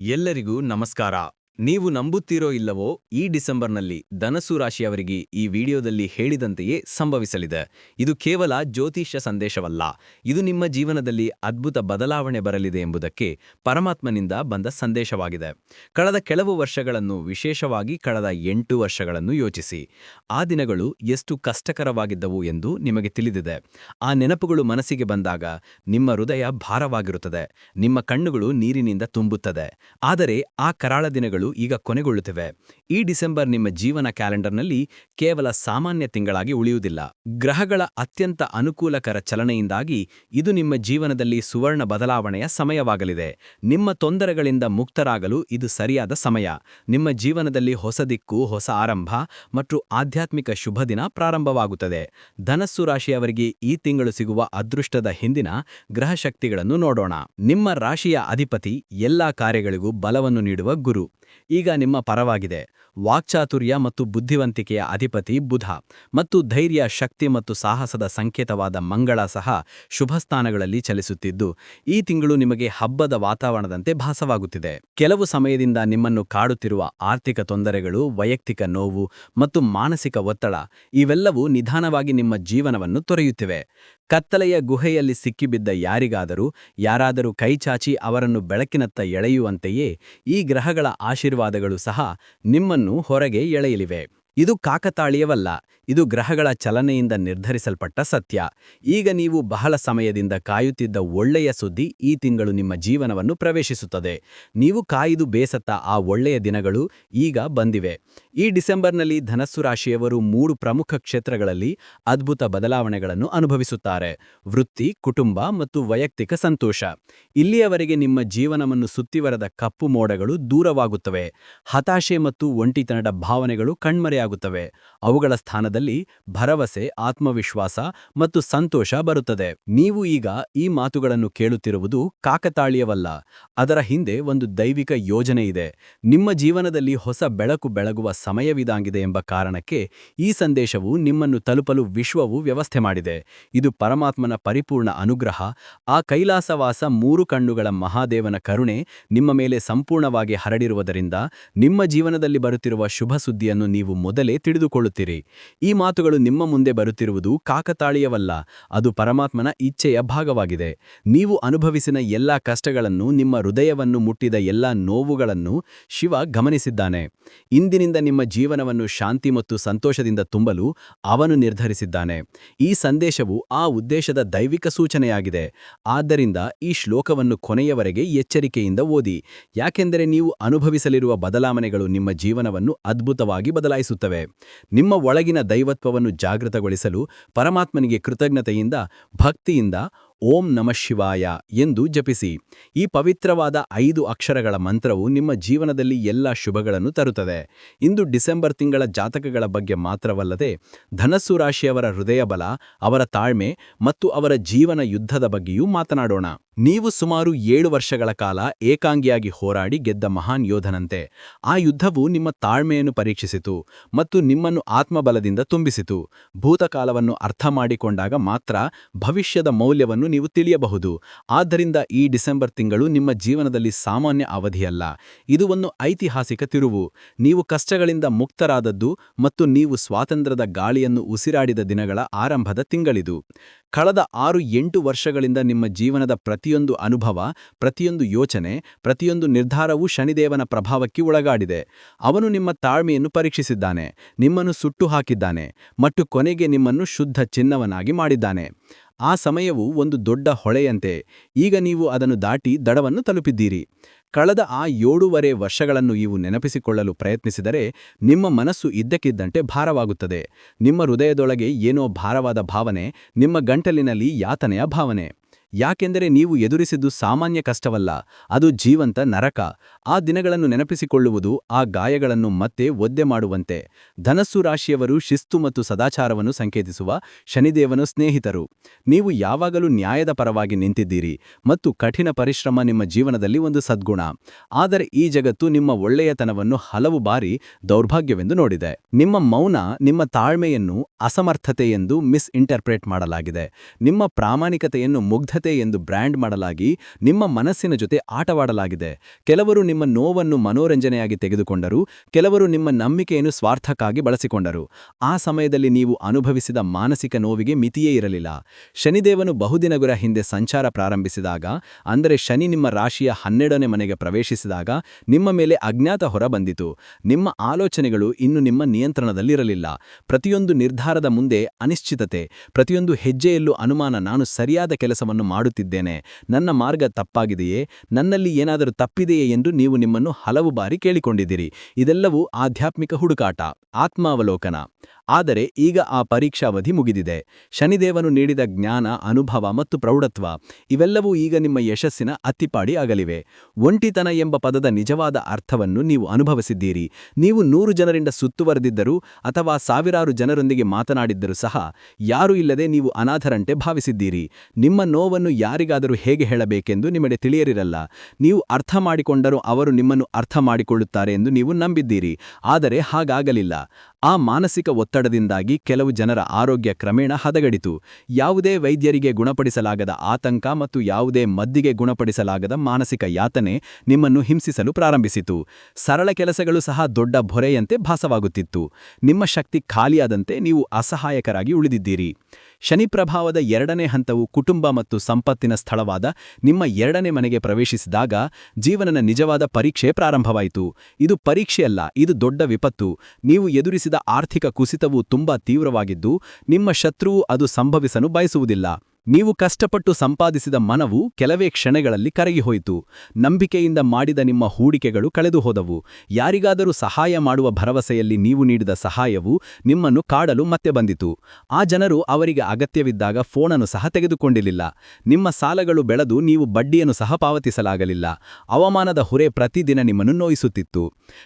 ಎಲ್ಲರಿಗೂ ನಮಸ್ಕಾರ. ನೀವು ನಂಬುತ್ತೀರೋ ಇಲ್ಲವೋ ಈ ಡಿಸೆಂಬರ್ನಲ್ಲಿ ಧನಸು ರಾಶಿಯವರಿಗೆ ಈ ವಿಡಿಯೋದಲ್ಲಿ ಹೇಳಿದಂತೆಯೇ ಸಂಭವಿಸಲಿದೆ. ಇದು ಕೇವಲ ಜ್ಯೋತಿಷ್ಯ ಸಂದೇಶವಲ್ಲ. ಇದು ನಿಮ್ಮ ಜೀವನದಲ್ಲಿ ಅದ್ಭುತ ಬದಲಾವಣೆ ಬರಲಿದೆ ಎಂಬುದಕ್ಕೆ ಪರಮಾತ್ಮನಿಂದ ಬಂದ ಸಂದೇಶವಾಗಿದೆ. ಕಳೆದ ಕೆಲವು ವರ್ಷಗಳನ್ನು ವಿಶೇಷವಾಗಿ ಕಳೆದ ಎಂಟು ವರ್ಷಗಳನ್ನು ಯೋಚಿಸಿ. ಆ ದಿನಗಳು ಎಷ್ಟು ಕಷ್ಟಕರವಾಗಿದ್ದವು ಎಂದು ನಿಮಗೆ ತಿಳಿದಿದೆ. ಆ ನೆನಪುಗಳು ಮನಸ್ಸಿಗೆ ಬಂದಾಗ ನಿಮ್ಮ ಹೃದಯ ಭಾರವಾಗಿರುತ್ತದೆ. ನಿಮ್ಮ ಕಣ್ಣುಗಳು ನೀರಿನಿಂದ ತುಂಬುತ್ತದೆ. ಆದರೆ ಆ ಕರಾಳ ದಿನಗಳು ಈಗ ಕೊನೆಗೊಳ್ಳುತ್ತಿವೆ. ಈ ಡಿಸೆಂಬರ್ ನಿಮ್ಮ ಜೀವನ ಕ್ಯಾಲೆಂಡರ್ನಲ್ಲಿ ಕೇವಲ ಸಾಮಾನ್ಯ ತಿಂಗಳಾಗಿ ಉಳಿಯುವುದಿಲ್ಲ. ಗ್ರಹಗಳ ಅತ್ಯಂತ ಅನುಕೂಲಕರ ಚಲನೆಯಿಂದಾಗಿ ಇದು ನಿಮ್ಮ ಜೀವನದಲ್ಲಿ ಸುವರ್ಣ ಬದಲಾವಣೆಯ ಸಮಯವಾಗಲಿದೆ. ನಿಮ್ಮ ತೊಂದರೆಗಳಿಂದ ಮುಕ್ತರಾಗಲು ಇದು ಸರಿಯಾದ ಸಮಯ. ನಿಮ್ಮ ಜೀವನದಲ್ಲಿ ಹೊಸ ದಿಕ್ಕು, ಹೊಸ ಆರಂಭ ಮತ್ತು ಆಧ್ಯಾತ್ಮಿಕ ಶುಭ ದಿನ ಪ್ರಾರಂಭವಾಗುತ್ತದೆ. ಧನಸ್ಸು ರಾಶಿಯವರಿಗೆ ಈ ತಿಂಗಳು ಸಿಗುವ ಅದೃಷ್ಟದ ಹಿಂದಿನ ಗ್ರಹಶಕ್ತಿಗಳನ್ನು ನೋಡೋಣ. ನಿಮ್ಮ ರಾಶಿಯ ಅಧಿಪತಿ ಎಲ್ಲಾ ಕಾರ್ಯಗಳಿಗೂ ಬಲವನ್ನು ನೀಡುವ ಗುರು. ಈಗ ನಿಮ್ಮ ಪರವಾಗಿದೆ. ವಾಕ್ಚಾತುರ್ಯ ಮತ್ತು ಬುದ್ಧಿವಂತಿಕೆಯ ಅಧಿಪತಿ ಬುಧ ಮತ್ತು ಧೈರ್ಯ, ಶಕ್ತಿ ಮತ್ತು ಸಾಹಸದ ಸಂಕೇತವಾದ ಮಂಗಳ ಸಹ ಶುಭಸ್ಥಾನಗಳಲ್ಲಿ ಚಲಿಸುತ್ತಿದ್ದು, ಈ ತಿಂಗಳು ನಿಮಗೆ ಹಬ್ಬದ ವಾತಾವರಣದಂತೆ ಭಾಸವಾಗುತ್ತಿದೆ. ಕೆಲವು ಸಮಯದಿಂದ ನಿಮ್ಮನ್ನು ಕಾಡುತ್ತಿರುವ ಆರ್ಥಿಕ ತೊಂದರೆಗಳು, ವೈಯಕ್ತಿಕ ನೋವು ಮತ್ತು ಮಾನಸಿಕ ಒತ್ತಡ ಇವೆಲ್ಲವೂ ನಿಧಾನವಾಗಿ ನಿಮ್ಮ ಜೀವನವನ್ನು ತೊರೆಯುತ್ತಿವೆ. ಕತ್ತಲೆಯ ಗುಹೆಯಲ್ಲಿ ಸಿಕ್ಕಿಬಿದ್ದ ಯಾರಿಗಾದರೂ, ಯಾರಾದರೂ ಕೈಚಾಚಿ ಅವರನ್ನು ಬೆಳಕಿನತ್ತ ಎಳೆಯುವಂತೆಯೇ ಈ ಗ್ರಹಗಳ ಆಶೀರ್ವಾದಗಳು ಸಹ ನಿಮ್ಮನ್ನು ಹೊರಗೆ ಎಳೆಯಲಿವೆ. ಇದು ಕಾಕತಾಳೀಯವಲ್ಲ, ಇದು ಗ್ರಹಗಳ ಚಲನೆಯಿಂದ ನಿರ್ಧರಿಸಲ್ಪಟ್ಟ ಸತ್ಯ. ಈಗ ನೀವು ಬಹಳ ಸಮಯದಿಂದ ಕಾಯುತ್ತಿದ್ದ ಒಳ್ಳೆಯ ಸುದ್ದಿ ಈ ತಿಂಗಳು ನಿಮ್ಮ ಜೀವನವನ್ನು ಪ್ರವೇಶಿಸುತ್ತದೆ. ನೀವು ಕಾಯ್ದು ಬೇಸತ್ತ ಆ ಒಳ್ಳೆಯ ದಿನಗಳು ಈಗ ಬಂದಿವೆ. ಈ ಡಿಸೆಂಬರ್ನಲ್ಲಿ ಧನಸ್ಸು ರಾಶಿಯವರು ಮೂರು ಪ್ರಮುಖ ಕ್ಷೇತ್ರಗಳಲ್ಲಿ ಅದ್ಭುತ ಬದಲಾವಣೆಗಳನ್ನು ಅನುಭವಿಸುತ್ತಾರೆ. ವೃತ್ತಿ, ಕುಟುಂಬ ಮತ್ತು ವೈಯಕ್ತಿಕ ಸಂತೋಷ. ಇಲ್ಲಿಯವರೆಗೆ ನಿಮ್ಮ ಜೀವನವನ್ನು ಸುತ್ತಿವರದ ಕಪ್ಪು ಮೋಡಗಳು ದೂರವಾಗುತ್ತವೆ. ಹತಾಶೆ ಮತ್ತು ಒಂಟಿತನದ ಭಾವನೆಗಳು ಕಣ್ಮರೆಯಾಗುತ್ತವೆ ಅವುಗಳ ಸ್ಥಾನದಲ್ಲಿ ಭರವಸೆ, ಆತ್ಮವಿಶ್ವಾಸ ಮತ್ತು ಸಂತೋಷ ಬರುತ್ತದೆ. ನೀವು ಈಗ ಈ ಮಾತುಗಳನ್ನು ಕೇಳುತ್ತಿರುವುದು ಕಾಕತಾಳೀಯವಲ್ಲ. ಅದರ ಹಿಂದೆ ಒಂದು ದೈವಿಕ ಯೋಜನೆ ಇದೆ. ನಿಮ್ಮ ಜೀವನದಲ್ಲಿ ಹೊಸ ಬೆಳಕು ಬೆಳಗುವ ಸಮಯವಿದಾಗಿದೆ ಎಂಬ ಕಾರಣಕ್ಕೆ ಈ ಸಂದೇಶವು ನಿಮ್ಮನ್ನು ತಲುಪಲು ವಿಶ್ವವು ವ್ಯವಸ್ಥೆ ಮಾಡಿದೆ. ಇದು ಪರಮಾತ್ಮನ ಪರಿಪೂರ್ಣ ಅನುಗ್ರಹ, ಆ ಕೈಲಾಸವಾಸ ಮೂರು ಕಣ್ಣುಗಳ ಮಹಾದೇವನ ಕರುಣೆ ನಿಮ್ಮ ಮೇಲೆ ಸಂಪೂರ್ಣವಾಗಿ ಹರಡಿರುವುದರಿಂದ ನಿಮ್ಮ ಜೀವನದಲ್ಲಿ ಬರುತ್ತಿರುವ ಶುಭ ಸುದ್ದಿಯನ್ನು ನೀವು ಮೊದಲೇ ತಿಳಿದುಕೊಳ್ಳುತ್ತೀರಿ. ಈ ಮಾತುಗಳು ನಿಮ್ಮ ಮುಂದೆ ಬರುತ್ತಿರುವುದು ಕಾಕತಾಳೀಯವಲ್ಲ, ಅದು ಪರಮಾತ್ಮನ ಇಚ್ಛೆಯ ಭಾಗವಾಗಿದೆ. ನೀವು ಅನುಭವಿಸಿದ ಎಲ್ಲಾ ಕಷ್ಟಗಳನ್ನು, ನಿಮ್ಮ ಹೃದಯವನ್ನು ಮುಟ್ಟಿದ ಎಲ್ಲಾ ನೋವುಗಳನ್ನು ಶಿವ ಗಮನಿಸಿದ್ದಾನೆ. ಇಂದಿನಿಂದ ನಿಮ್ಮ ಜೀವನವನ್ನು ಶಾಂತಿ ಮತ್ತು ಸಂತೋಷದಿಂದ ತುಂಬಲು ಅವನು ನಿರ್ಧರಿಸಿದ್ದಾನೆ. ಈ ಸಂದೇಶವು ಆ ಉದ್ದೇಶದ ದೈವಿಕ ಸೂಚನೆಯಾಗಿದೆ. ಆದ್ದರಿಂದ ಈ ಶ್ಲೋಕವನ್ನು ಕೊನೆಯವರೆಗೆ ಎಚ್ಚರಿಕೆಯಿಂದ ಓದಿ. ಯಾಕೆಂದರೆ ನೀವು ಅನುಭವಿಸಲಿರುವ ಬದಲಾವಣೆಗಳು ನಿಮ್ಮ ಜೀವನವನ್ನು ಅದ್ಭುತವಾಗಿ ಬದಲಾಯಿಸುತ್ತವೆ. ನಿಮ್ಮ ಒಳಗಿನ ದೈವತ್ವವನ್ನು ಜಾಗೃತಗೊಳಿಸಲು ಪರಮಾತ್ಮನಿಗೆ ಕೃತಜ್ಞತೆಯಿಂದ, ಭಕ್ತಿಯಿಂದ ಓಂ ನಮ ಶಿವಾಯ ಎಂದು ಜಪಿಸಿ. ಈ ಪವಿತ್ರವಾದ ಐದು ಅಕ್ಷರಗಳ ಮಂತ್ರವು ನಿಮ್ಮ ಜೀವನದಲ್ಲಿ ಎಲ್ಲ ಶುಭಗಳನ್ನು ತರುತ್ತದೆ. ಇಂದು ಡಿಸೆಂಬರ್ ತಿಂಗಳ ಜಾತಕಗಳ ಬಗ್ಗೆ ಮಾತ್ರವಲ್ಲದೆ, ಧನಸ್ಸು ರಾಶಿಯವರ ಹೃದಯಬಲ, ಅವರ ತಾಳ್ಮೆ ಮತ್ತು ಅವರ ಜೀವನ ಯುದ್ಧದ ಬಗ್ಗೆಯೂ ಮಾತನಾಡೋಣ. ನೀವು ಸುಮಾರು ಏಳು ವರ್ಷಗಳ ಕಾಲ ಏಕಾಂಗಿಯಾಗಿ ಹೋರಾಡಿ ಗೆದ್ದ ಮಹಾನ್ ಯೋಧನಂತೆ, ಆ ಯುದ್ಧವು ನಿಮ್ಮ ತಾಳ್ಮೆಯನ್ನು ಪರೀಕ್ಷಿಸಿತು ಮತ್ತು ನಿಮ್ಮನ್ನು ಆತ್ಮಬಲದಿಂದ ತುಂಬಿಸಿತು. ಭೂತಕಾಲವನ್ನು ಅರ್ಥ ಮಾಡಿಕೊಂಡಾಗ ಮಾತ್ರ ಭವಿಷ್ಯದ ಮೌಲ್ಯವನ್ನು ನೀವು ತಿಳಿಯಬಹುದು. ಆದ್ದರಿಂದ ಈ ಡಿಸೆಂಬರ್ ತಿಂಗಳು ನಿಮ್ಮ ಜೀವನದಲ್ಲಿ ಸಾಮಾನ್ಯ ಅವಧಿಯಲ್ಲ. ಇದು ಒಂದು ಐತಿಹಾಸಿಕ ತಿರುವು. ನೀವು ಕಷ್ಟಗಳಿಂದ ಮುಕ್ತರಾದದ್ದು ಮತ್ತು ನೀವು ಸ್ವಾತಂತ್ರ್ಯದ ಗಾಳಿಯನ್ನು ಉಸಿರಾಡಿದ ದಿನಗಳ ಆರಂಭದ ತಿಂಗಳಿದು. ಕಳೆದ ಆರು ಎಂಟು ವರ್ಷಗಳಿಂದ ನಿಮ್ಮ ಜೀವನದ ಪ್ರತಿಯೊಂದು ಅನುಭವ, ಪ್ರತಿಯೊಂದು ಯೋಚನೆ, ಪ್ರತಿಯೊಂದು ನಿರ್ಧಾರವೂ ಶನಿದೇವನ ಪ್ರಭಾವಕ್ಕೆ ಒಳಗಾಡಿದೆ. ಅವನು ನಿಮ್ಮ ತಾಳ್ಮೆಯನ್ನು ಪರೀಕ್ಷಿಸಿದ್ದಾನೆ, ನಿಮ್ಮನ್ನು ಸುಟ್ಟು ಹಾಕಿದ್ದಾನೆ ಮತ್ತು ಕೊನೆಗೆ ನಿಮ್ಮನ್ನು ಶುದ್ಧ ಚಿನ್ನವನಾಗಿ ಮಾಡಿದ್ದಾನೆ. ಆ ಸಮಯವು ಒಂದು ದೊಡ್ಡ ಹೊಳೆಯಂತೆ, ಈಗ ನೀವು ಅದನ್ನು ದಾಟಿ ದಡವನ್ನು ತಲುಪಿದ್ದೀರಿ. ಕಳೆದ ಆ ಏಳೂವರೆ ವರ್ಷಗಳನ್ನು ನೀವು ನೆನಪಿಸಿಕೊಳ್ಳಲು ಪ್ರಯತ್ನಿಸಿದರೆ ನಿಮ್ಮ ಮನಸ್ಸು ಇದ್ದಕ್ಕಿದ್ದಂತೆ ಭಾರವಾಗುತ್ತದೆ. ನಿಮ್ಮ ಹೃದಯದೊಳಗೆ ಏನೋ ಭಾರವಾದ ಭಾವನೆ, ನಿಮ್ಮ ಗಂಟಲಿನಲ್ಲಿ ಯಾತನೆಯ ಭಾವನೆ. ಯಾಕೆಂದರೆ ನೀವು ಎದುರಿಸಿದ್ದು ಸಾಮಾನ್ಯ ಕಷ್ಟವಲ್ಲ, ಅದು ಜೀವಂತ ನರಕ. ಆ ದಿನಗಳನ್ನು ನೆನಪಿಸಿಕೊಳ್ಳುವುದು, ಆ ಗಾಯಗಳನ್ನು ಮತ್ತೆ ಒದ್ದೆ ಮಾಡುವಂತೆ. ಧನಸ್ಸು ರಾಶಿಯವರು ಶಿಸ್ತು ಮತ್ತು ಸದಾಚಾರವನ್ನು ಸಂಕೇತಿಸುವ ಶನಿದೇವನು ಸ್ನೇಹಿತರು. ನೀವು ಯಾವಾಗಲೂ ನ್ಯಾಯದ ಪರವಾಗಿ ನಿಂತಿದ್ದೀರಿ ಮತ್ತು ಕಠಿಣ ಪರಿಶ್ರಮ ನಿಮ್ಮ ಜೀವನದಲ್ಲಿ ಒಂದು ಸದ್ಗುಣ. ಆದರೆ ಈ ಜಗತ್ತು ನಿಮ್ಮ ಒಳ್ಳೆಯತನವನ್ನು ಹಲವು ಬಾರಿ ದೌರ್ಭಾಗ್ಯವೆಂದು ನೋಡಿದೆ. ನಿಮ್ಮ ಮೌನ, ನಿಮ್ಮ ತಾಳ್ಮೆಯನ್ನು ಅಸಮರ್ಥತೆ ಎಂದು ಮಿಸ್ ಇಂಟರ್ಪ್ರೇಟ್ ಮಾಡಲಾಗಿದೆ. ನಿಮ್ಮ ಪ್ರಾಮಾಣಿಕತೆಯನ್ನು ಮುಗ್ಧ ಅರ್ಹತೆ ಎಂದು ಬ್ರ್ಯಾಂಡ್ ಮಾಡಲಾಗಿ ನಿಮ್ಮ ಮನಸ್ಸಿನ ಜೊತೆ ಆಟವಾಡಲಾಗಿದೆ. ಕೆಲವರು ನಿಮ್ಮ ನೋವನ್ನು ಮನೋರಂಜನೆಯಾಗಿ ತೆಗೆದುಕೊಂಡರು, ಕೆಲವರು ನಿಮ್ಮ ನಂಬಿಕೆಯನ್ನು ಸ್ವಾರ್ಥಕ್ಕಾಗಿ ಬಳಸಿಕೊಂಡರು. ಆ ಸಮಯದಲ್ಲಿ ನೀವು ಅನುಭವಿಸಿದ ಮಾನಸಿಕ ನೋವಿಗೆ ಮಿತಿಯೇ ಇರಲಿಲ್ಲ. ಶನಿದೇವನು ಬಹುದಿನಗುರ ಹಿಂದೆ ಸಂಚಾರ ಪ್ರಾರಂಭಿಸಿದಾಗ, ಅಂದರೆ ಶನಿ ನಿಮ್ಮ ರಾಶಿಯ ಹನ್ನೆರಡನೇ ಮನೆಗೆ ಪ್ರವೇಶಿಸಿದಾಗ, ನಿಮ್ಮ ಮೇಲೆ ಅಜ್ಞಾತ ಹೊರ ಬಂದಿತು. ನಿಮ್ಮ ಆಲೋಚನೆಗಳು ಇನ್ನು ನಿಮ್ಮ ನಿಯಂತ್ರಣದಲ್ಲಿರಲಿಲ್ಲ. ಪ್ರತಿಯೊಂದು ನಿರ್ಧಾರದ ಮುಂದೆ ಅನಿಶ್ಚಿತತೆ, ಪ್ರತಿಯೊಂದು ಹೆಜ್ಜೆಯಲ್ಲೂ ಅನುಮಾನ, ನಾನು ಸರಿಯಾದ ಕೆಲಸವನ್ನು ಮಾಡುತ್ತಿದ್ದೇನೆ. ನನ್ನ ಮಾರ್ಗ ತಪ್ಪಾಗಿದೆಯೇ? ನನ್ನಲ್ಲಿ ಏನಾದರೂ ತಪ್ಪಿದೆಯೇ ಎಂದು ನೀವು ನಿಮ್ಮನ್ನು ಹಲವು ಬಾರಿ ಕೇಳಿಕೊಂಡಿದ್ದೀರಿ. ಇದೆಲ್ಲವೂ ಆಧ್ಯಾತ್ಮಿಕ ಹುಡುಕಾಟ. ಆತ್ಮಾವಲೋಕನ. ಆದರೆ ಈಗ ಆ ಪರೀಕ್ಷಾವಧಿ ಮುಗಿದಿದೆ. ಶನಿದೇವನು ನೀಡಿದ ಜ್ಞಾನ, ಅನುಭವ ಮತ್ತು ಪ್ರೌಢತ್ವ ಇವೆಲ್ಲವೂ ಈಗ ನಿಮ್ಮ ಯಶಸ್ಸಿನ ಅತ್ತಿಪಾಡಿ ಆಗಲಿವೆ. ಒಂಟಿತನ ಎಂಬ ಪದದ ನಿಜವಾದ ಅರ್ಥವನ್ನು ನೀವು ಅನುಭವಿಸಿದ್ದೀರಿ. ನೀವು ನೂರು ಜನರಿಂದ ಸುತ್ತುವರೆದಿದ್ದರೂ ಅಥವಾ ಸಾವಿರಾರು ಜನರೊಂದಿಗೆ ಮಾತನಾಡಿದ್ದರೂ ಸಹ ಯಾರೂ ಇಲ್ಲದೆ ನೀವು ಅನಾಥರಂತೆ ಭಾವಿಸಿದ್ದೀರಿ. ನಿಮ್ಮ ನೋವನ್ನು ಯಾರಿಗಾದರೂ ಹೇಗೆ ಹೇಳಬೇಕೆಂದು ನಿಮಗೆ ತಿಳಿಯರಿರಲ್ಲ. ನೀವು ಅರ್ಥ ಮಾಡಿಕೊಂಡರೂ ಅವರು ನಿಮ್ಮನ್ನು ಅರ್ಥ ಮಾಡಿಕೊಳ್ಳುತ್ತಾರೆ ಎಂದು ನೀವು ನಂಬಿದ್ದೀರಿ. ಆದರೆ ಹಾಗಾಗಲಿಲ್ಲ. ಆ ಮಾನಸಿಕ ಒತ್ತಡದಿಂದಾಗಿ ಕೆಲವು ಜನರ ಆರೋಗ್ಯ ಕ್ರಮೇಣ ಹದಗಡಿತು. ಯಾವುದೇ ವೈದ್ಯರಿಗೆ ಗುಣಪಡಿಸಲಾಗದ ಆತಂಕ ಮತ್ತು ಯಾವುದೇ ಮದ್ದಿಗೆ ಗುಣಪಡಿಸಲಾಗದ ಮಾನಸಿಕ ಯಾತನೆ ನಿಮ್ಮನ್ನು ಹಿಂಸಿಸಲು ಪ್ರಾರಂಭಿಸಿತು. ಸರಳ ಕೆಲಸಗಳು ಸಹ ದೊಡ್ಡ ಭೊರೆಯಂತೆ ಭಾಸವಾಗುತ್ತಿತ್ತು. ನಿಮ್ಮ ಶಕ್ತಿ ಖಾಲಿಯಾದಂತೆ ನೀವು ಅಸಹಾಯಕರಾಗಿ ಉಳಿದಿದ್ದೀರಿ. ಶನಿ ಪ್ರಭಾವದ ಎರಡನೇ ಹಂತವು ಕುಟುಂಬ ಮತ್ತು ಸಂಪತ್ತಿನ ಸ್ಥಳವಾದ ನಿಮ್ಮ ಎರಡನೇ ಮನೆಗೆ ಪ್ರವೇಶಿಸಿದಾಗ ಜೀವನನ ನಿಜವಾದ ಪರೀಕ್ಷೆ ಪ್ರಾರಂಭವಾಯಿತು. ಇದು ಪರೀಕ್ಷೆಯಲ್ಲ, ಇದು ದೊಡ್ಡ ವಿಪತ್ತು. ನೀವು ಎದುರಿಸಿದ ಆರ್ಥಿಕ ಕುಸಿತವು ತುಂಬಾ ತೀವ್ರವಾಗಿದ್ದು, ನಿಮ್ಮ ಶತ್ರುವು ಅದು ಸಂಭವಿಸಲು ಬಯಸುವುದಿಲ್ಲ. ನೀವು ಕಷ್ಟಪಟ್ಟು ಸಂಪಾದಿಸಿದ ಮನವು ಕೆಲವೇ ಕ್ಷಣಗಳಲ್ಲಿ ಕರಗಿಹೋಯಿತು. ನಂಬಿಕೆಯಿಂದ ಮಾಡಿದ ನಿಮ್ಮ ಹೂಡಿಕೆಗಳು ಕಳೆದುಹೋದವು. ಯಾರಿಗಾದರೂ ಸಹಾಯ ಮಾಡುವ ಭರವಸೆಯಲ್ಲಿ ನೀವು ನೀಡಿದ ಸಹಾಯವು ನಿಮ್ಮನ್ನು ಕಾಡಲು ಮತ್ತೆ ಬಂದಿತು. ಆ ಜನರು ಅವರಿಗೆ ಅಗತ್ಯವಿದ್ದಾಗ ಫೋನನ್ನು ಸಹ ತೆಗೆದುಕೊಂಡಿಲ್ಲ ನಿಮ್ಮ ಸಾಲಗಳು ಬೆಳೆದು ನೀವು ಬಡ್ಡಿಯನ್ನು ಸಹ ಪಾವತಿಸಲಾಗಲಿಲ್ಲ. ಅವಮಾನದ ಹೊರೆ ಪ್ರತಿದಿನ ನಿಮ್ಮನ್ನು ನೋಯಿಸುತ್ತಿತ್ತು.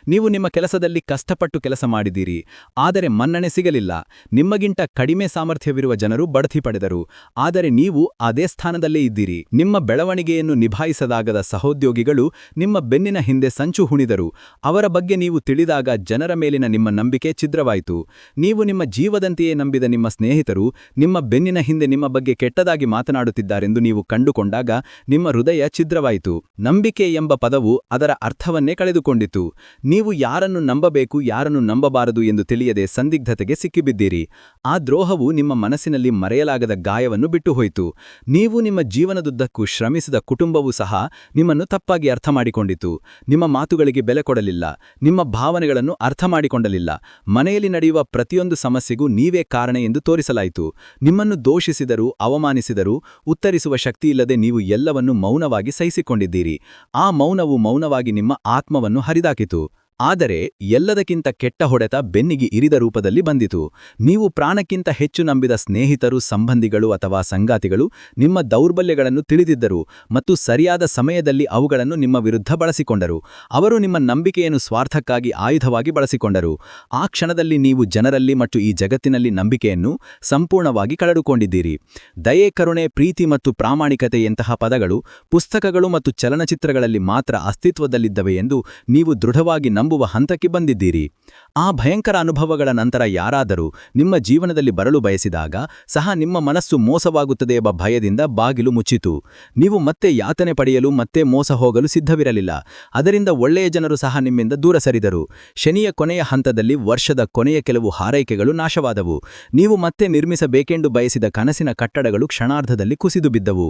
ನೀವು ನಿಮ್ಮ ಕೆಲಸದಲ್ಲಿ ಕಷ್ಟಪಟ್ಟು ಕೆಲಸ ಮಾಡಿದ್ದೀರಿ. ಆದರೆ ಮನ್ನಣೆ ಸಿಗಲಿಲ್ಲ. ನಿಮ್ಮಗಿಂತ ಕಡಿಮೆ ಸಾಮರ್ಥ್ಯವಿರುವ ಜನರು ಬಡ್ತಿ ಪಡೆದರು. ಆದರೆ ನೀವು ಅದೇ ಸ್ಥಾನದಲ್ಲೇ ಇದ್ದೀರಿ. ನಿಮ್ಮ ಬೆಳವಣಿಗೆಯನ್ನು ನಿಭಾಯಿಸದಾಗದ ಸಹೋದ್ಯೋಗಿಗಳು ನಿಮ್ಮ ಬೆನ್ನಿನ ಹಿಂದೆ ಸಂಚು ಹುಣಿದರು. ಅವರ ಬಗ್ಗೆ ನೀವು ತಿಳಿದಾಗ ಜನರ ಮೇಲಿನ ನಿಮ್ಮ ನಂಬಿಕೆ ಛಿದ್ರವಾಯಿತು. ನೀವು ನಿಮ್ಮ ಜೀವದಂತೆಯೇ ನಂಬಿದ ನಿಮ್ಮ ಸ್ನೇಹಿತರು ನಿಮ್ಮ ಬೆನ್ನಿನ ಹಿಂದೆ ನಿಮ್ಮ ಬಗ್ಗೆ ಕೆಟ್ಟದಾಗಿ ಮಾತನಾಡುತ್ತಿದ್ದಾರೆಂದು ನೀವು ಕಂಡುಕೊಂಡಾಗ ನಿಮ್ಮ ಹೃದಯ ಛಿದ್ರವಾಯಿತು. ನಂಬಿಕೆ ಎಂಬ ಪದವು ಅದರ ಅರ್ಥವನ್ನೇ ಕಳೆದುಕೊಂಡಿತು. ನೀವು ಯಾರನ್ನು ನಂಬಬೇಕು, ಯಾರನ್ನು ನಂಬಬಾರದು ಎಂದು ತಿಳಿಯದೆ ಸಂದಿಗ್ಧತೆಗೆ ಸಿಕ್ಕಿಬಿದ್ದೀರಿ. ಆ ದ್ರೋಹವು ನಿಮ್ಮ ಮನಸ್ಸಿನಲ್ಲಿ ಮರೆಯಲಾಗದ ಗಾಯವನ್ನು ಬಿಟ್ಟು ಹೋಯಿತು. ನೀವು ನಿಮ್ಮ ಜೀವನದುದ್ದಕ್ಕೂ ಶ್ರಮಿಸಿದ ಕುಟುಂಬವೂ ಸಹ ನಿಮ್ಮನ್ನು ತಪ್ಪಾಗಿ ಅರ್ಥ ಮಾಡಿಕೊಂಡಿತು ನಿಮ್ಮ ಮಾತುಗಳಿಗೆ ಬೆಲೆ ಕೊಡಲಿಲ್ಲ. ನಿಮ್ಮ ಭಾವನೆಗಳನ್ನು ಅರ್ಥ ಮಾಡಿಕೊಂಡಲಿಲ್ಲ ಮನೆಯಲ್ಲಿ ನಡೆಯುವ ಪ್ರತಿಯೊಂದು ಸಮಸ್ಯೆಗೂ ನೀವೇ ಕಾರಣ ಎಂದು ತೋರಿಸಲಾಯಿತು. ನಿಮ್ಮನ್ನು ದೋಷಿಸಿದರೂ, ಅವಮಾನಿಸಿದರೂ, ಉತ್ತರಿಸುವ ಶಕ್ತಿಯಿಲ್ಲದೆ ನೀವು ಎಲ್ಲವನ್ನೂ ಮೌನವಾಗಿ ಸಹಿಸಿಕೊಂಡಿದ್ದೀರಿ. ಆ ಮೌನವು ಮೌನವಾಗಿ ನಿಮ್ಮ ಆತ್ಮವನ್ನು ಹರಿದಾಕಿತು. ಆದರೆ ಎಲ್ಲದಕ್ಕಿಂತ ಕೆಟ್ಟ ಹೊಡೆತ ಬೆನ್ನಿಗೆ ಇರಿದ ರೂಪದಲ್ಲಿ ಬಂದಿತು. ನೀವು ಪ್ರಾಣಕ್ಕಿಂತ ಹೆಚ್ಚು ನಂಬಿದ ಸ್ನೇಹಿತರು, ಸಂಬಂಧಿಗಳು ಅಥವಾ ಸಂಗಾತಿಗಳು ನಿಮ್ಮ ದೌರ್ಬಲ್ಯಗಳನ್ನು ತಿಳಿದಿದ್ದರು ಮತ್ತು ಸರಿಯಾದ ಸಮಯದಲ್ಲಿ ಅವುಗಳನ್ನು ನಿಮ್ಮ ವಿರುದ್ಧ ಬಳಸಿಕೊಂಡರು. ಅವರು ನಿಮ್ಮ ನಂಬಿಕೆಯನ್ನು ಸ್ವಾರ್ಥಕ್ಕಾಗಿ ಆಯುಧವಾಗಿ ಬಳಸಿಕೊಂಡರು. ಆ ಕ್ಷಣದಲ್ಲಿ ನೀವು ಜನರಲ್ಲಿ ಮತ್ತು ಈ ಜಗತ್ತಿನಲ್ಲಿ ನಂಬಿಕೆಯನ್ನು ಸಂಪೂರ್ಣವಾಗಿ ಕಳೆದುಕೊಂಡಿದ್ದೀರಿ. ದಯೆ, ಕರುಣೆ, ಪ್ರೀತಿ ಮತ್ತು ಪ್ರಾಮಾಣಿಕತೆಯಂತಹ ಪದಗಳು, ಪುಸ್ತಕಗಳು ಮತ್ತು ಚಲನಚಿತ್ರಗಳಲ್ಲಿ ಮಾತ್ರ ಅಸ್ತಿತ್ವದಲ್ಲಿದ್ದವೆ ಎಂದು ನೀವು ದೃಢವಾಗಿ ನಂಬುವ ಹಂತಕ್ಕೆ ಬಂದಿದ್ದೀರಿ. ಆ ಭಯಂಕರ ಅನುಭವಗಳ ನಂತರ ಯಾರಾದರೂ ನಿಮ್ಮ ಜೀವನದಲ್ಲಿ ಬರಲು ಬಯಸಿದಾಗ ಸಹ ನಿಮ್ಮ ಮನಸ್ಸು ಮೋಸವಾಗುತ್ತದೆ ಎಂಬ ಭಯದಿಂದ ಬಾಗಿಲು ಮುಚ್ಚಿತು. ನೀವು ಮತ್ತೆ ಯಾತನೆ ಪಡೆಯಲು ಮತ್ತೆ ಮೋಸ ಹೋಗಲು ಸಿದ್ಧವಿರಲಿಲ್ಲ. ಅದರಿಂದ ಒಳ್ಳೆಯ ಜನರು ಸಹ ನಿಮ್ಮಿಂದ ದೂರ ಸರಿದರು. ಶನಿಯ ಕೊನೆಯ ಹಂತದಲ್ಲಿ ವರ್ಷದ ಕೊನೆಯ ಕೆಲವು ಹಾರೈಕೆಗಳು ನಾಶವಾದವು. ನೀವು ಮತ್ತೆ ನಿರ್ಮಿಸಬೇಕೆಂದು ಬಯಸಿದ ಕನಸಿನ ಕಟ್ಟಡಗಳು ಕ್ಷಣಾರ್ಧದಲ್ಲಿ ಕುಸಿದು ಬಿದ್ದವು.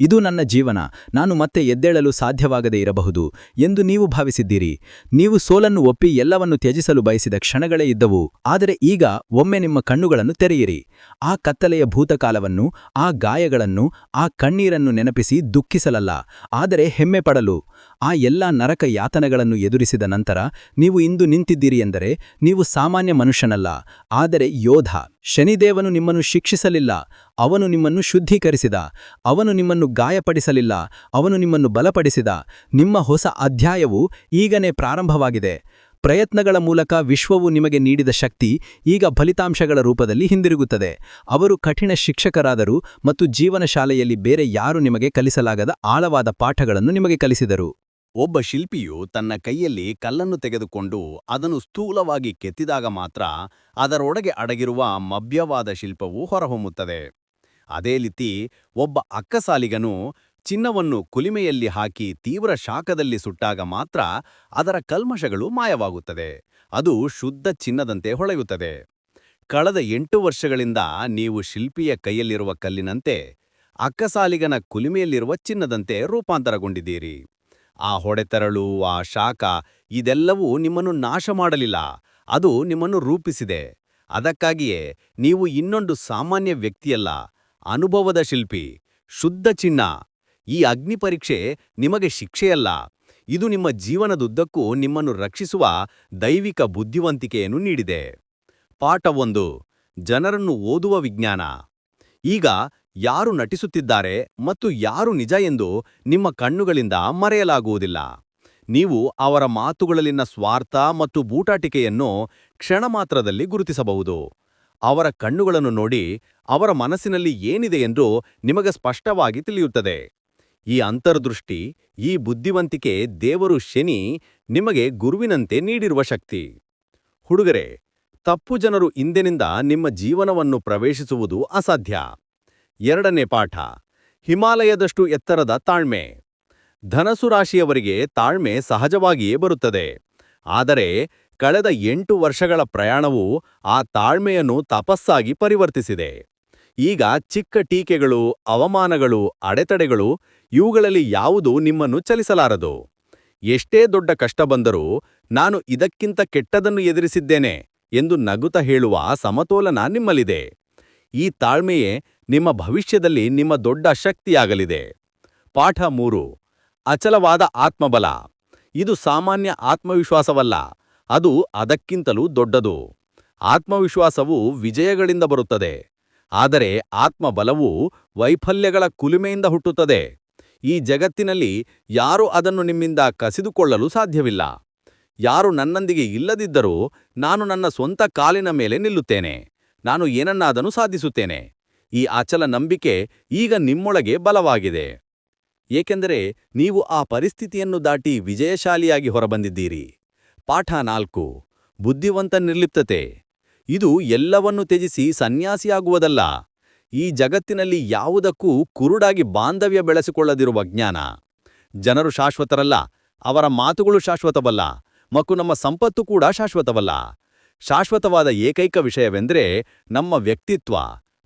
ಇದು ನನ್ನ ಜೀವನ. ನಾನು ಮತ್ತೆ ಎದ್ದೇಳಲು ಸಾಧ್ಯವಾಗದೇ ಇರಬಹುದು ಎಂದು ನೀವು ಭಾವಿಸಿದ್ದೀರಿ. ನೀವು ಸೋಲನ್ನು ಒಪ್ಪಿ ಎಲ್ಲವನ್ನು ತ್ಯಜಿಸಲು ಬಯಸಿದ ಕ್ಷಣಗಳೇ ಇದ್ದವು. ಆದರೆ ಈಗ ಒಮ್ಮೆ ನಿಮ್ಮ ಕಣ್ಣುಗಳನ್ನು ತೆರೆಯಿರಿ. ಆ ಕತ್ತಲೆಯ ಭೂತಕಾಲವನ್ನು, ಆ ಗಾಯಗಳನ್ನು, ಆ ಕಣ್ಣೀರನ್ನು ನೆನಪಿಸಿ ದುಃಖಿಸಲಲ್ಲ. ಆದರೆ ಹೆಮ್ಮೆ ಪಡಲು. ಆ ಎಲ್ಲಾ ನರಕ ಯಾತನೆಗಳನ್ನು ಎದುರಿಸಿದ ನಂತರ ನೀವು ಇಂದು ನಿಂತಿದ್ದೀರಿ ಎಂದರೆ ನೀವು ಸಾಮಾನ್ಯ ಮನುಷ್ಯನಲ್ಲ. ಆದರೆ ಯೋಧ, ಶನಿದೇವನು ನಿಮ್ಮನ್ನು ಶಿಕ್ಷಿಸಲಿಲ್ಲ. ಅವನು ನಿಮ್ಮನ್ನು ಶುದ್ಧೀಕರಿಸಿದ. ಅವನು ನಿಮ್ಮನ್ನು ಗಾಯಪಡಿಸಲಿಲ್ಲ. ಅವನು ನಿಮ್ಮನ್ನು ಬಲಪಡಿಸಿದ. ನಿಮ್ಮ ಹೊಸ ಅಧ್ಯಾಯವು ಈಗನೇ ಪ್ರಾರಂಭವಾಗಿದೆ. ಪ್ರಯತ್ನಗಳ ಮೂಲಕ ವಿಶ್ವವು ನಿಮಗೆ ನೀಡಿದ ಶಕ್ತಿ ಈಗ ಫಲಿತಾಂಶಗಳ ರೂಪದಲ್ಲಿ ಹಿಂದಿರುಗುತ್ತದೆ. ಅವರು ಕಠಿಣ ಶಿಕ್ಷಕರಾದರು ಮತ್ತು ಜೀವನ ಶಾಲೆಯಲ್ಲಿ ಬೇರೆ ಯಾರು ನಿಮಗೆ ಕಲಿಸಲಾಗದ ಆಳವಾದ ಪಾಠಗಳನ್ನು ನಿಮಗೆ ಕಲಿಸಿದರು. ಒಬ್ಬ ಶಿಲ್ಪಿಯು ತನ್ನ ಕೈಯಲ್ಲಿ ಕಲ್ಲನ್ನು ತೆಗೆದುಕೊಂಡು ಅದನ್ನು ಸ್ಥೂಲವಾಗಿ ಕೆತ್ತಿದಾಗ ಮಾತ್ರ ಅದರೊಳಗೆ ಅಡಗಿರುವ ಮಭ್ಯವಾದ ಶಿಲ್ಪವು ಹೊರಹೊಮ್ಮುತ್ತದೆ. ಅದೇ ರೀತಿ ಒಬ್ಬ ಅಕ್ಕಸಾಲಿಗನು ಚಿನ್ನವನ್ನು ಕುಲಿಮೆಯಲ್ಲಿ ಹಾಕಿ ತೀವ್ರ ಶಾಖದಲ್ಲಿ ಸುಟ್ಟಾಗ ಮಾತ್ರ ಅದರ ಕಲ್ಮಶಗಳು ಮಾಯವಾಗುತ್ತದೆ. ಅದು ಶುದ್ಧ ಚಿನ್ನದಂತೆ ಹೊಳೆಯುತ್ತದೆ. ಕಳೆದ ಎಂಟು ವರ್ಷಗಳಿಂದ ನೀವು ಶಿಲ್ಪಿಯ ಕೈಯಲ್ಲಿರುವ ಕಲ್ಲಿನಂತೆ ಅಕ್ಕಸಾಲಿಗನ ಕುಲಿಮೆಯಲ್ಲಿರುವ ಚಿನ್ನದಂತೆ ರೂಪಾಂತರಗೊಂಡಿದ್ದೀರಿ. ಆ ಹೊಡೆತರಳು, ಆ ಶಾಖ ಇದೆಲ್ಲವೂ ನಿಮ್ಮನ್ನು ನಾಶ ಮಾಡಲಿಲ್ಲ. ಅದು ನಿಮ್ಮನ್ನು ರೂಪಿಸಿದೆ. ಅದಕ್ಕಾಗಿಯೇ ನೀವು ಇನ್ನೊಂದು ಸಾಮಾನ್ಯ ವ್ಯಕ್ತಿಯಲ್ಲ. ಅನುಭವದ ಶಿಲ್ಪಿ, ಶುದ್ಧ ಚಿನ್ನ. ಈ ಅಗ್ನಿ ಪರೀಕ್ಷೆ ನಿಮಗೆ ಶಿಕ್ಷೆಯಲ್ಲ. ಇದು ನಿಮ್ಮ ಜೀವನದುದ್ದಕ್ಕೂ ನಿಮ್ಮನ್ನು ರಕ್ಷಿಸುವ ದೈವಿಕ ಬುದ್ಧಿವಂತಿಕೆಯನ್ನು ನೀಡಿದೆ. ಪಾಠ ಒಂದು, ಜನರನ್ನು ಓದುವ ವಿಜ್ಞಾನ. ಈಗ ಯಾರು ನಟಿಸುತ್ತಿದ್ದಾರೆ ಮತ್ತು ಯಾರು ನಿಜ ಎಂದು ನಿಮ್ಮ ಕಣ್ಣುಗಳಿಂದ ಮರೆಯಲಾಗುವುದಿಲ್ಲ. ನೀವು ಅವರ ಮಾತುಗಳಲ್ಲಿನ ಸ್ವಾರ್ಥ ಮತ್ತು ಬೂಟಾಟಿಕೆಯನ್ನು ಕ್ಷಣ ಮಾತ್ರದಲ್ಲಿ ಗುರುತಿಸಬಹುದು. ಅವರ ಕಣ್ಣುಗಳನ್ನು ನೋಡಿ ಅವರ ಮನಸ್ಸಿನಲ್ಲಿ ಏನಿದೆ ಎಂದು ನಿಮಗೆ ಸ್ಪಷ್ಟವಾಗಿ ತಿಳಿಯುತ್ತದೆ. ಈ ಅಂತರ್ದೃಷ್ಟಿ, ಈ ಬುದ್ಧಿವಂತಿಕೆ ದೇವರು ಶನಿ ನಿಮಗೆ ಗುರುವಿನಂತೆ ನೀಡಿರುವ ಶಕ್ತಿ. ಹುಡುಗರೆ, ತಪ್ಪು ಜನರು ಇಂದಿನಿಂದ ನಿಮ್ಮ ಜೀವನವನ್ನು ಪ್ರವೇಶಿಸುವುದು ಅಸಾಧ್ಯ. ಎರಡನೇ ಪಾಠ, ಹಿಮಾಲಯದಷ್ಟು ಎತ್ತರದ ತಾಳ್ಮೆ. ಧನಸು ರಾಶಿಯವರಿಗೆ ತಾಳ್ಮೆ ಸಹಜವಾಗಿಯೇ ಬರುತ್ತದೆ. ಆದರೆ, ಕಳೆದ ಎಂಟು ವರ್ಷಗಳ ಪ್ರಯಾಣವು ಆ ತಾಳ್ಮೆಯನ್ನು ತಪಸ್ಸಾಗಿ ಪರಿವರ್ತಿಸಿದೆ. ಈಗ ಚಿಕ್ಕ ಟೀಕೆಗಳು, ಅವಮಾನಗಳು, ಅಡೆತಡೆಗಳು, ಇವುಗಳಲ್ಲಿ ಯಾವುದು ನಿಮ್ಮನ್ನು ಚಲಿಸಲಾರದು? ಎಷ್ಟೇ ದೊಡ್ಡ ಕಷ್ಟ ಬಂದರೂ ನಾನು ಇದಕ್ಕಿಂತ ಕೆಟ್ಟದನ್ನು ಎದುರಿಸಿದ್ದೇನೆ ಎಂದು ನಗುತ ಹೇಳುವ ಸಮತೋಲನ ನಿಮ್ಮಲ್ಲಿದೆ. ಈ ತಾಳ್ಮೆಯೇ ನಿಮ್ಮ ಭವಿಷ್ಯದಲ್ಲಿ ನಿಮ್ಮ ದೊಡ್ಡ ಶಕ್ತಿಯಾಗಲಿದೆ. ಪಾಠ ಮೂರು, ಅಚಲವಾದ ಆತ್ಮಬಲ. ಇದು ಸಾಮಾನ್ಯ ಆತ್ಮವಿಶ್ವಾಸವಲ್ಲ, ಅದು ಅದಕ್ಕಿಂತಲೂ ದೊಡ್ಡದು. ಆತ್ಮವಿಶ್ವಾಸವು ವಿಜಯಗಳಿಂದ ಬರುತ್ತದೆ. ಆದರೆ ಆತ್ಮಬಲವು ವೈಫಲ್ಯಗಳ ಕುಲುಮೆಯಿಂದ ಹುಟ್ಟುತ್ತದೆ. ಈ ಜಗತ್ತಿನಲ್ಲಿ ಯಾರು ಅದನ್ನು ನಿಮ್ಮಿಂದ ಕಸಿದುಕೊಳ್ಳಲು ಸಾಧ್ಯವಿಲ್ಲ. ಯಾರು ನನ್ನೊಂದಿಗೆ ಇಲ್ಲದಿದ್ದರೂ ನಾನು ನನ್ನ ಸ್ವಂತ ಕಾಲಿನ ಮೇಲೆ ನಿಲ್ಲುತ್ತೇನೆ. ನಾನು ಏನನ್ನಾದನು ಸಾಧಿಸುತ್ತೇನೆ. ಈ ಅಚಲ ನಂಬಿಕೆ ಈಗ ನಿಮ್ಮೊಳಗೆ ಬಲವಾಗಿದೆ. ಏಕೆಂದರೆ ನೀವು ಆ ಪರಿಸ್ಥಿತಿಯನ್ನು ದಾಟಿ ವಿಜಯಶಾಲಿಯಾಗಿ ಹೊರಬಂದಿದ್ದೀರಿ. ಪಾಠ ನಾಲ್ಕು. ಬುದ್ಧಿವಂತ ನಿರ್ಲಿಪ್ತತೆ. ಇದು ಎಲ್ಲವನ್ನೂ ತ್ಯಜಿಸಿ ಸನ್ಯಾಸಿಯಾಗುವುದಲ್ಲ. ಈ ಜಗತ್ತಿನಲ್ಲಿ ಯಾವುದಕ್ಕೂ ಕುರುಡಾಗಿ ಬಾಂಧವ್ಯ ಬೆಳೆಸಿಕೊಳ್ಳದಿರುವ ಜ್ಞಾನ. ಜನರು ಶಾಶ್ವತರಲ್ಲ, ಅವರ ಮಾತುಗಳು ಶಾಶ್ವತವಲ್ಲ, ಮತ್ತು ನಮ್ಮ ಸಂಪತ್ತು ಕೂಡ ಶಾಶ್ವತವಲ್ಲ. ಶಾಶ್ವತವಾದ ಏಕೈಕ ವಿಷಯವೆಂದರೆ ನಮ್ಮ ವ್ಯಕ್ತಿತ್ವ,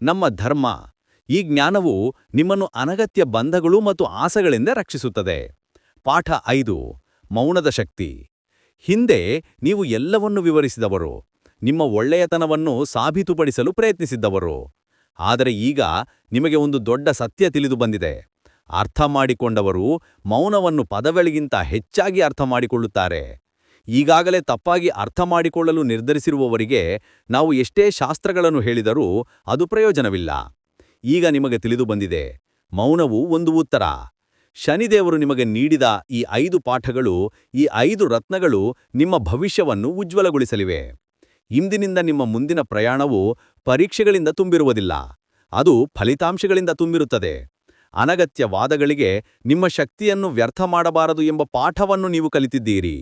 ನಮ್ಮ ಧರ್ಮ. ಈ ಜ್ಞಾನವು ನಿಮ್ಮನ್ನು ಅನಗತ್ಯ ಬಂಧಗಳು ಮತ್ತು ಆಸೆಗಳಿಂದ ರಕ್ಷಿಸುತ್ತದೆ. ಪಾಠ ಐದು, ಮೌನದ ಶಕ್ತಿ. ಹಿಂದೆ ನೀವು ಎಲ್ಲವನ್ನೂ ವಿವರಿಸಿದವರು. ನಿಮ್ಮ ಒಳ್ಳೆಯತನವನ್ನು ಸಾಬೀತುಪಡಿಸಲು ಪ್ರಯತ್ನಿಸಿದ್ದವರು. ಆದರೆ ಈಗ ನಿಮಗೆ ಒಂದು ದೊಡ್ಡ ಸತ್ಯ ತಿಳಿದು ಬಂದಿದೆ. ಅರ್ಥ ಮಾಡಿಕೊಂಡವರು ಮೌನವನ್ನು ಪದಗಳಿಗಿಂತ ಹೆಚ್ಚಾಗಿ ಅರ್ಥ ಮಾಡಿಕೊಳ್ಳುತ್ತಾರೆ. ಈಗಾಗಲೇ ತಪ್ಪಾಗಿ ಅರ್ಥ ಮಾಡಿಕೊಳ್ಳಲು ನಿರ್ಧರಿಸಿರುವವರಿಗೆ ನಾವು ಎಷ್ಟೇ ಶಾಸ್ತ್ರಗಳನ್ನು ಹೇಳಿದರೂ ಅದು ಪ್ರಯೋಜನವಿಲ್ಲ. ಈಗ ನಿಮಗೆ ತಿಳಿದು ಬಂದಿದೆ, ಮೌನವು ಒಂದು ಉತ್ತರ. ಶನಿದೇವರು ನಿಮಗೆ ನೀಡಿದ ಈ ಐದು ಪಾಠಗಳು, ಈ ಐದು ರತ್ನಗಳು ನಿಮ್ಮ ಭವಿಷ್ಯವನ್ನು ಉಜ್ವಲಗೊಳಿಸಲಿವೆ. ಇಂದಿನಿಂದ ನಿಮ್ಮ ಮುಂದಿನ ಪ್ರಯಾಣವು ಪರೀಕ್ಷೆಗಳಿಂದ ತುಂಬಿರುವುದಿಲ್ಲ. ಅದು ಫಲಿತಾಂಶಗಳಿಂದ ತುಂಬಿರುತ್ತದೆ. ಅನಗತ್ಯ ವಾದಗಳಿಗೆ ನಿಮ್ಮ ಶಕ್ತಿಯನ್ನು ವ್ಯರ್ಥ ಮಾಡಬಾರದು ಎಂಬ ಪಾಠವನ್ನು ನೀವು ಕಲಿತಿದ್ದೀರಿ.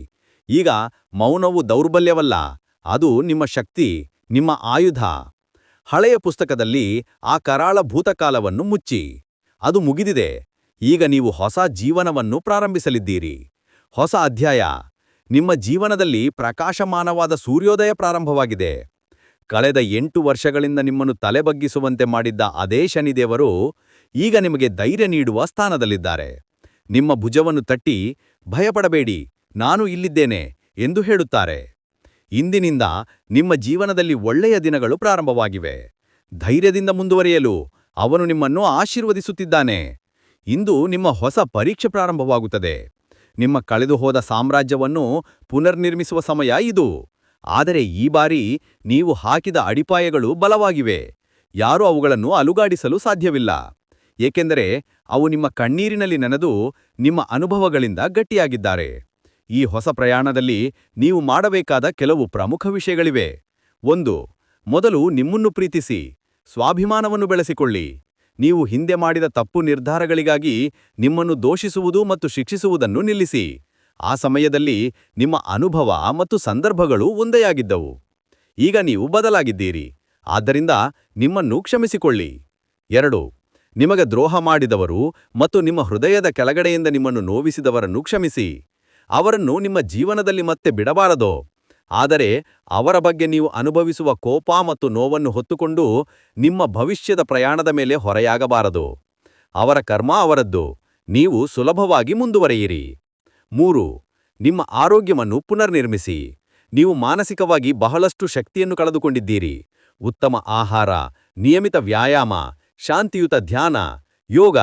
ಈಗ ಮೌನವು ದೌರ್ಬಲ್ಯವಲ್ಲ, ಅದು ನಿಮ್ಮ ಶಕ್ತಿ, ನಿಮ್ಮ ಆಯುಧ. ಹಳೆಯ ಪುಸ್ತಕದಲ್ಲಿ ಆ ಕರಾಳ ಭೂತಕಾಲವನ್ನು ಮುಚ್ಚಿ. ಅದು ಮುಗಿದಿದೆ. ಈಗ ನೀವು ಹೊಸ ಜೀವನವನ್ನು ಪ್ರಾರಂಭಿಸಲಿದ್ದೀರಿ. ಹೊಸ ಅಧ್ಯಾಯ. ನಿಮ್ಮ ಜೀವನದಲ್ಲಿ ಪ್ರಕಾಶಮಾನವಾದ ಸೂರ್ಯೋದಯ ಪ್ರಾರಂಭವಾಗಿದೆ. ಕಳೆದ ಎಂಟು ವರ್ಷಗಳಿಂದ ನಿಮ್ಮನ್ನು ತಲೆಬಗ್ಗಿಸುವಂತೆ ಮಾಡಿದ್ದ ಅದೇ ಶನಿದೇವರು ಈಗ ನಿಮಗೆ ಧೈರ್ಯ ನೀಡುವ ಸ್ಥಾನದಲ್ಲಿದ್ದಾರೆ. ನಿಮ್ಮ ಭುಜವನ್ನು ತಟ್ಟಿ, ಭಯಪಡಬೇಡಿ, ನಾನು ಇಲ್ಲಿದ್ದೇನೆ ಎಂದು ಹೇಳುತ್ತಾರೆ. ಇಂದಿನಿಂದ ನಿಮ್ಮ ಜೀವನದಲ್ಲಿ ಒಳ್ಳೆಯ ದಿನಗಳು ಪ್ರಾರಂಭವಾಗಿವೆ. ಧೈರ್ಯದಿಂದ ಮುಂದುವರಿಯಲು ಅವನು ನಿಮ್ಮನ್ನು ಆಶೀರ್ವದಿಸುತ್ತಿದ್ದಾನೆ. ಇಂದು ನಿಮ್ಮ ಹೊಸ ಪರೀಕ್ಷೆ ಪ್ರಾರಂಭವಾಗುತ್ತದೆ. ನಿಮ್ಮ ಕಳೆದುಹೋದ ಸಾಮ್ರಾಜ್ಯವನ್ನು ಪುನರ್ನಿರ್ಮಿಸುವ ಸಮಯ ಇದು. ಆದರೆ ಈ ಬಾರಿ ನೀವು ಹಾಕಿದ ಅಡಿಪಾಯಗಳು ಬಲವಾಗಿವೆ. ಯಾರೂ ಅವುಗಳನ್ನು ಅಲುಗಾಡಿಸಲು ಸಾಧ್ಯವಿಲ್ಲ. ಏಕೆಂದರೆ ಅವು ನಿಮ್ಮ ಕಣ್ಣೀರಿನಲ್ಲಿ ನೆನೆದು ನಿಮ್ಮ ಅನುಭವಗಳಿಂದ ಗಟ್ಟಿಯಾಗಿದ್ದಾರೆ. ಈ ಹೊಸ ಪ್ರಯಾಣದಲ್ಲಿ ನೀವು ಮಾಡಬೇಕಾದ ಕೆಲವು ಪ್ರಮುಖ ವಿಷಯಗಳಿವೆ. ಒಂದು, ಮೊದಲು ನಿಮ್ಮನ್ನು ಪ್ರೀತಿಸಿ, ಸ್ವಾಭಿಮಾನವನ್ನು ಬೆಳೆಸಿಕೊಳ್ಳಿ. ನೀವು ಹಿಂದೆ ಮಾಡಿದ ತಪ್ಪು ನಿರ್ಧಾರಗಳಿಗಾಗಿ ನಿಮ್ಮನ್ನು ದೋಷಿಸುವುದು ಮತ್ತು ಶಿಕ್ಷಿಸುವುದನ್ನು ನಿಲ್ಲಿಸಿ. ಆ ಸಮಯದಲ್ಲಿ ನಿಮ್ಮ ಅನುಭವ ಮತ್ತು ಸಂದರ್ಭಗಳು ಒಂದೆಯಾಗಿದ್ದವು. ಈಗ ನೀವು ಬದಲಾಗಿದ್ದೀರಿ. ಆದ್ದರಿಂದ ನಿಮ್ಮನ್ನು ಕ್ಷಮಿಸಿಕೊಳ್ಳಿ. ಎರಡು, ನಿಮಗೆ ದ್ರೋಹ ಮಾಡಿದವರು ಮತ್ತು ನಿಮ್ಮ ಹೃದಯದ ಕೆಳಗಡೆಯಿಂದ ನಿಮ್ಮನ್ನು ನೋವಿಸಿದವರನ್ನು ಕ್ಷಮಿಸಿ. ಅವರನ್ನು ನಿಮ್ಮ ಜೀವನದಲ್ಲಿ ಮತ್ತೆ ಬಿಡಬಾರದು? ಆದರೆ ಅವರ ಬಗ್ಗೆ ನೀವು ಅನುಭವಿಸುವ ಕೋಪ ಮತ್ತು ನೋವನ್ನು ಹೊತ್ತುಕೊಂಡು ನಿಮ್ಮ ಭವಿಷ್ಯದ ಪ್ರಯಾಣದ ಮೇಲೆ ಹೊರೆಯಾಗಬಾರದು. ಅವರ ಕರ್ಮ ಅವರದ್ದು. ನೀವು ಸುಲಭವಾಗಿ ಮುಂದುವರೆಯಿರಿ. ಮೂರು, ನಿಮ್ಮ ಆರೋಗ್ಯವನ್ನು ಪುನರ್ನಿರ್ಮಿಸಿ. ನೀವು ಮಾನಸಿಕವಾಗಿ ಬಹಳಷ್ಟು ಶಕ್ತಿಯನ್ನು ಕಳೆದುಕೊಂಡಿದ್ದೀರಿ. ಉತ್ತಮ ಆಹಾರ, ನಿಯಮಿತ ವ್ಯಾಯಾಮ, ಶಾಂತಿಯುತ ಧ್ಯಾನ, ಯೋಗ